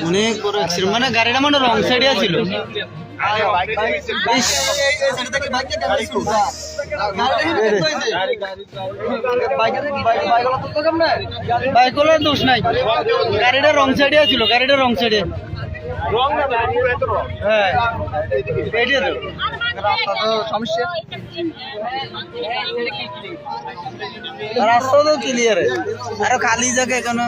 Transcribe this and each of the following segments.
অনেক বড়। মানে গাড়িটা মানে রং সাইডে ছিল ইস, বাইকগুলোর দোষ নাই। গাড়িটা রং সাইডে ছিল গাড়িটা রং সাইডে হ্যাঁ। রাস্তা তো। সমস্যা। রাস্তা তো ক্লিয়ার আর খালি জায়গা এখানে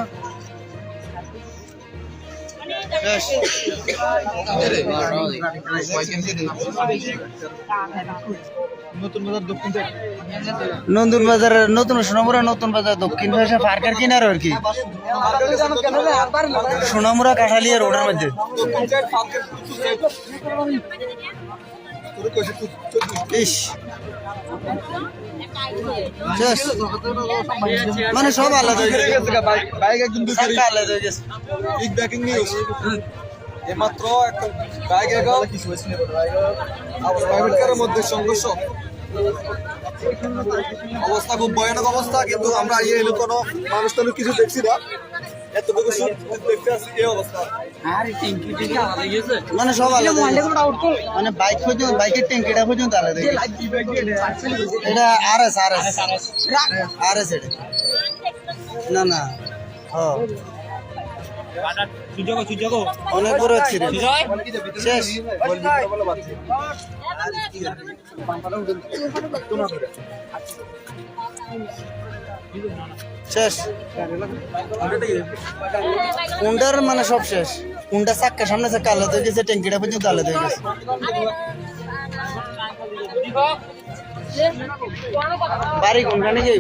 নতুন বাজার নতুন সোনামুরা নতুন বাজার দক্ষিণ ভাষা পার্কের কিনার আর কি। সোনামুরা কাঠালিয়া রোডের মধ্যে। মানে সব আলাদা হয়ে গেছে। বাইক একদম আলাদা হয়ে গেছে। এইমাত্র একটা প্রাইভেট কারের মধ্যে সংঘর্ষ। অবস্থা খুব ভয়ানক অবস্থা কিন্তু আমরা ইয়ে এলো কোনো মানুষ টানুষ কিছু দেখছি না। এতটুকু দেখতে আসছি এই অবস্থা। মানে সব আলাদা মানে বাইক পর্যন্ত বাইকের ট্যাঙ্কিটা পর্যন্ত আলাদা। এটা R S R S R S এটা। না না। হ্যাঁ অনেক বড় শেষ। শেষ। কোনটার মানে সব শেষ। কোনটা চাক্কা সামনে চাক্কা আলাদা হয়ে গেছে ট্যাঙ্কিটা পর্যন্ত আলাদা হয়ে গেছে। বাড়ি কোনখানে যাই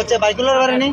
আচ্ছা বাইকুলার বাড়ি নেই?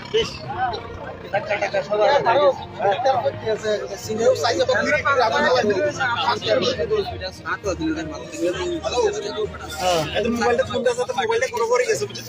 হ্যাঁ মোবাইলটা ফোনটা করে গেছে বুঝছিস